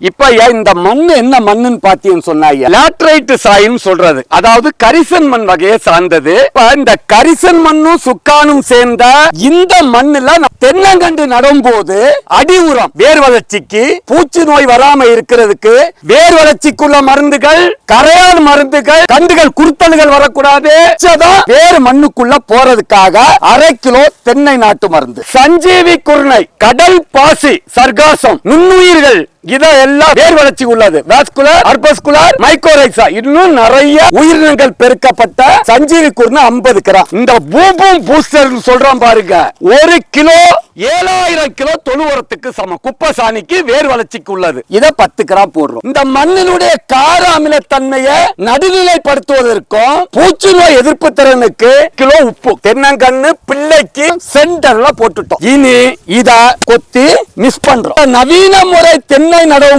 இப்ப இந்த மண்ணு என்ன மண்ணுன்னு பாத்தீங்கன்னு சொன்னாங்க லேட்ரைட் சாயின்னு சொல்றது. அதாவது கரிசன் மண் வகையை சார்ந்தது. இப்ப இந்த கரிசன் மண்ணும் சுக்கானும் சேர்ந்த இந்த மண்ணுல தென்னங்கண்டு நடும் நடும்போது அடி உரம் வேர் வளர்ச்சிக்கு பூச்சி நோய் வராம இருக்கிறதுக்கு வேர் வளர்ச்சிக்குள்ள மருந்துகள் கரையான் மருந்துகள் கண்டுகள் குருத்தல்கள் வரக்கூடாது. மிச்சதான் வேர் மண்ணுக்குள்ள போறதுக்காக அரை கிலோ தென்னை நாட்டு மருந்து. சஞ்சீவி குருணை கடல் பாசி சர்காசம் நுண்ணுயிர்கள் இதெல்லாம் வேர் வளர்ச்சி உள்ளது வாஸ்குலர் அர்பஸ்குலர் மைக்கோரைசா இன்னும் நிறைய உயிரினங்கள் பெருக்கப்பட்ட சஞ்சீவி கூர்னு ஐம்பது கிராம். இந்த பூபூம் பூஸ்டர் சொல்றோம் பாருங்க. ஒரு கிலோ ஏழாயிரம் கிலோ தொழு உரத்துக்கு சமம். குப்பை சாணிக்கு வேர் வளர்ச்சிக்கு உள்ளது. இதை பத்து கிராம் போடுறோம். இந்த மண்ணினுடைய கார அமிலத்தன்மையை நடுநிலைப்படுத்துவதற்கும் பூச்சி நோய் எதிர்ப்பு திறனுக்கு கிலோ உப்பு தென்னங்கண்ணு பிள்ளைக்கு சென்டர்ல போட்டுட்டோம். இனி இத கொத்தி மிஸ் பண்றோம். நவீன முறை தென்னை நடவு